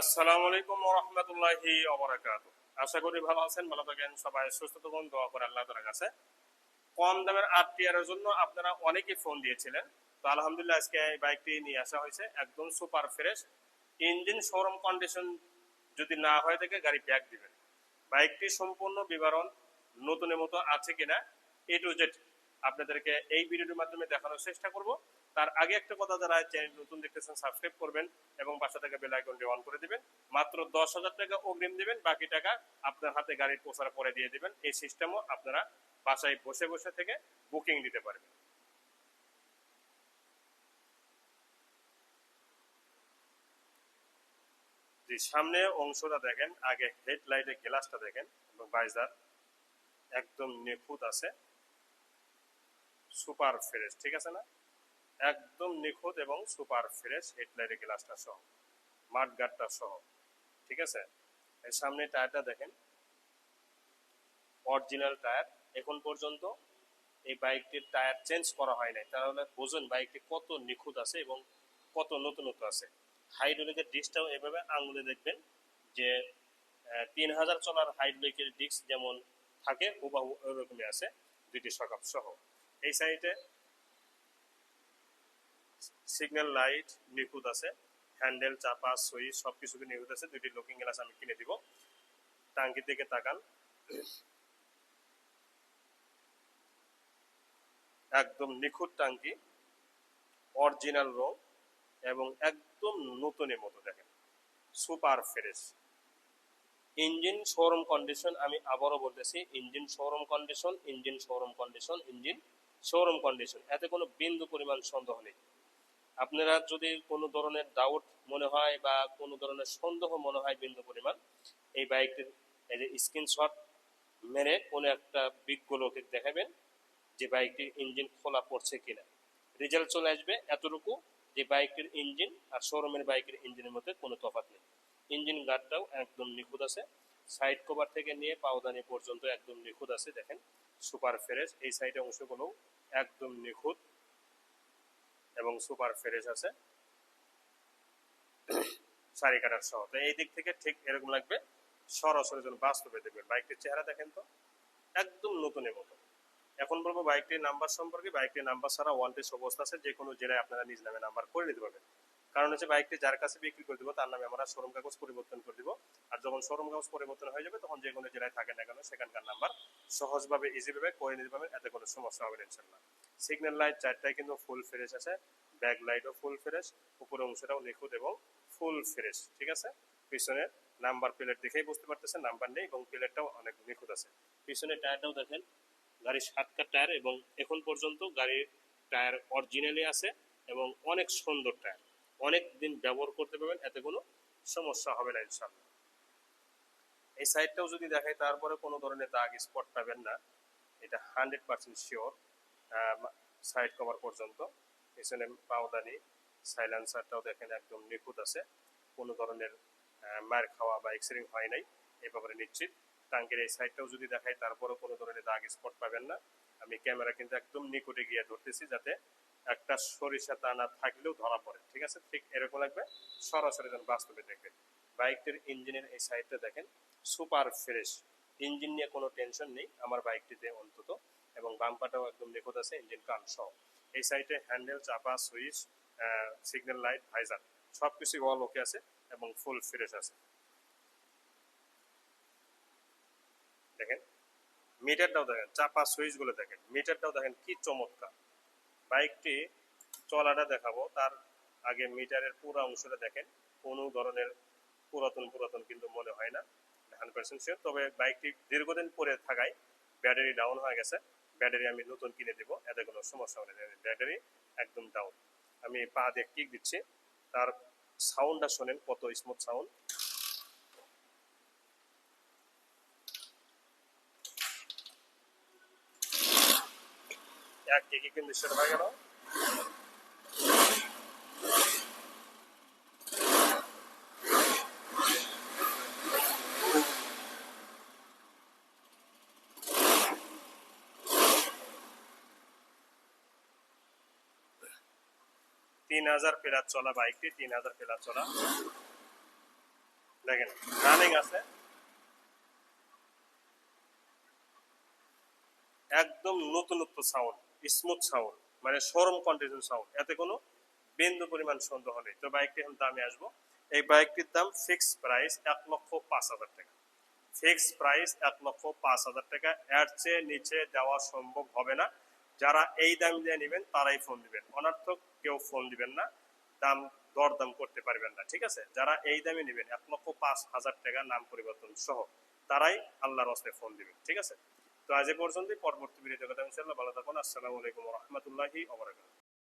আসসালামু আলাইকুম রহমতুল্লাহি অবরাকাত আশা করি ভালো আছেন, ভালো থাকেন, সবাই সুস্থ থাকুন, দোয়া করে আল্লাহ তালার কাছে। কম দামের জন্য আপনারা অনেকেই ফোন দিয়েছিলেন। তো আলহামদুলিল্লাহ আজকে এই বাইকটি নিয়ে আসা হয়েছে, একদম super fresh. Engine, showroom condition যদি না হয়ে থাকে, গাড়ি ব্যাক দিবেন। বাইকটি সম্পূর্ণ বিবরণ নতুনের মতো আছে কিনা, এ টু জেড আপনাদেরকে এই ভিডিওর মাধ্যমে দেখানোর চেষ্টা করব। তার আগে একটা কথা যারা চ্যানেল নতুন দেখতেছেন সাবস্ক্রাইব করবেন এবং পাশে থেকে বেল আইকনটি অন করে দিবেন। মাত্র দশ হাজার টাকা অগ্রিম দিবেন, বাকি টাকা আপনার হাতে গাড়ির পোষার পরে দিয়ে দিবেন। এই সিস্টেমও আপনারা বাসায় বসে বসে থেকে বুকিং দিতে পারবেন। যে সামনে অংশটা দেখেন, আগে হেডলাইটের গ্লাসটা দেখেন, এবং বাইজার একদম নিখুঁত আছে। সুপার ফ্রেশ ঠিক আছে না? একদম নিখুঁত এবং সুপার ফ্রেশ হেডলাইটের গ্লাসটা সহ, মাঠ গার্ডটা সহ, ঠিক আছে? এর সামনে টায়ারটা দেখেন। Original tyre. এখন পর্যন্ত এই বাইকটির টায়ার চেঞ্জ করা হয় নাই। তাহলে বোঝেন বাইকটি কত নিখুঁত আছে এবং কত নতুনত্ব আছে। হাইড্রোলিকের ডিস্কটাও এভাবে আঙুলে দেখবেন যে তিন হাজার চলার হাইড্রোলিকের ডিস্ক যেমন থাকে, হুবাহু ওরকমই আছে, দুইটি সকাপ সহ। এই সাইডে সিগন্যাল লাইট নিখুঁত আছে হ্যান্ডেল চাপা সুইচ সব কিছুকে নিখুঁত আছে? দুইটি লুকিং গ্লাস আমি কিনে দিব। টাঙ্কি থেকে তাকান। একদম নিখুঁত টাঙ্কি অরিজিনাল রং, এবং একদম নতুনের মতো দেখেন। Super fresh. Engine showroom condition আমি আবারও বলতেছি, engine showroom condition engine showroom condition engine showroom condition এতে কোনো বিন্দু পরিমাণ সন্দেহ নেই। আপনারা যদি কোনো ধরনের ডাউট মনে হয় বা কোনো ধরনের সন্দেহ মনে হয় বিন্দু পরিমাণ, এই বাইকটির এই যে স্ক্রিনশট মেরে কোনো একটা বিজ্ঞ লোকে দেখাবেন যে বাইকটির ইঞ্জিন খোলা পড়ছে কিনা। রেজাল্ট চলে আসবে এতটুকু যে বাইকের ইঞ্জিন আর শোরুমের বাইকের ইঞ্জিনের মধ্যে কোনো তফাৎ নেই। ইঞ্জিন গার্ডটাও একদম নিখুঁত আছে। সাইড কভার থেকে নিয়ে পাওদানি পর্যন্ত একদম নিখুঁত আছে, দেখেন। সুপার ফ্রেশ এই সাইডে অংশগুলো একদম নিখুঁত। এবং সুপার ফ্রেশ আছে। সারি কাটার সহ। তো এই দিক থেকে ঠিক এরকম লাগবে, সরাসরি যেন বাস্তবে দেখবেন। বাইকটির চেহারা দেখেন তো, একদম নতুনের মতো। এখন বলব বাইকটির নাম্বার সম্পর্কে। বাইকটির নাম্বার ছাড়া ওয়ান টেস্ট অবস্থা আছে যে কোনো জেলায় আপনারা নিজ নামে নাম্বার করে নিতে পারবেন। কারণ হচ্ছে বাইকটি যার কাছে বিক্রি করে দিব, তার নামে আমরা শোরুম কাগজ পরিবর্তন করে দিব। আর যখন শোরুম কাগজ পরিবর্তন হয়ে যাবে, তখন যে কোনো জেলায় থাকে না কেন, সেখানকার নাম্বার সহজভাবে ইজিভাবে করে নিতে পারবেন, এতে কোনো সমস্যা হবে না ইনশাল্লাহ সিগন্যাল লাইট চারটায় কিন্তু ফুল ফ্রেশ আছে ব্যাক লাইটও ফুল ফ্রেশ উপরের অংশটাও নিখুঁত এবং ফুল ফ্রেশ ঠিক আছে? পিছনে নাম্বার প্লেট দেখেই বুঝতে পারতেছেন, নাম্বার নেই এবং প্লেটটাও অনেক নিখুঁত আছে। পিছনে টায়ারটাও দেখেন, গাড়ির সাতটা টায়ার এবং এখন পর্যন্ত গাড়ির টায়ার অরিজিনালি আছে এবং অনেক সুন্দর টায়ার। অনেক দিন ব্যবহার করতে পারবেন, এতে কোনো সমস্যা হবে না ইনশাল্লাহ এই সাইডটাও যদি দেখাই, তারপরে কোনো ধরনের দাগ স্পট পাবেন না। এটা hundred percent sure side cover পর্যন্ত। পিছনে পাওদানি, সাইলেন্সারটাও দেখেন একদম নিখুঁত আছে। কোনো ধরনের মার খাওয়া বা এক্সিডিং হয় নাই এই ব্যাপারে নিশ্চিত। টাঙ্কের এই সাইডটাও যদি দেখাই, তারপরেও কোনো ধরনের দাগ স্পট পাবেন না। আমি ক্যামেরা কিন্তু একদম নিকটে গিয়ে ধরতেছি যাতে একটা সরিষা দানা থাকলেও ধরা পড়ে, ঠিক আছে? ঠিক এরকম লাগবে। সরাসরি যেন বাস্তবে দেখবেন। বাইকটির ইঞ্জিনের এই সাইডটা দেখেন, সুপার ফ্রেশ। ইঞ্জিন নিয়ে কোনো টেনশন নেই, আমার বাইকটিতে অন্তত। এবং বাম্পাটাও একদম নিখুঁত আছে, ইঞ্জিন কান সহ। এই সাইডে হ্যান্ডেল, চাপা, সুইচ সিগন্যাল লাইট, ভাইজার সব কিছু অল ওকে আছে এবং ফুল ফ্রেশ আছে। দেখেন, মিটারটাও দেখেন, চাপা সুইচগুলো দেখেন, মিটারটাও দেখেন কি চমৎকার। বাইকটি চলাটা দেখাবো। তার আগে মিটারের পুরো অংশটা দেখেন। কোনো ধরনের পুরাতন পুরাতন কিন্তু মনে হয় না হান্ড্রেড পার্সেন্ট তবে বাইকটি দীর্ঘদিন পরে থাকায় ব্যাটারি ডাউন হয়ে গেছে। ব্যাটারি আমি নতুন কিনে দেবো, এতে কোনো সমস্যা হবে না। ব্যাটারি একদম ডাউন আমি পা দিয়ে কিক দিচ্ছি। তার সাউন্ডটা শোনেন, কত স্মুথ সাউন্ড এক কিকে কিন্তু সেটা হয়ে গেল। তিন হাজার প্লাস চলা বাইকটি, তিন হাজার প্লাস চলা। দেখেন রানিং আছে। একদম নতুনত্ব সাউন্ড স্মুথ সাউন্ড মানে সরম কন্টিনিউ সাউন্ড এতে কোনো বিন্দু পরিমাণ সন্দেহ নেই। তো বাইকটি এখন দামে আসব। এই বাইকটির দাম ফিক্স প্রাইস এক লক্ষ পাঁচ হাজার টাকা। ফিক্স প্রাইস এক লক্ষ পাঁচ হাজার টাকা। এর চেয়ে নিচে দেওয়া সম্ভব হবে না। যারা এই দাম দিয়ে নেবেন, তারাই ফোন দিবেন। অনার্থক কেউ ফোন দিবেন না। দাম দরদাম করতে পারবেন না, ঠিক আছে? যারা এই দামে নেবেন, এক লক্ষ পাঁচ হাজার টাকা নাম পরিবর্তন সহ, তারাই আল্লাহর হস্তে ফোন দিবেন, ঠিক আছে? তো আজ এ পর্যন্তই। পরবর্তী ভিডিওতে কথা ইনশাল্লাহ ভালো থাকুন। আসসালামু আলাইকুম রহমতুল্লাহি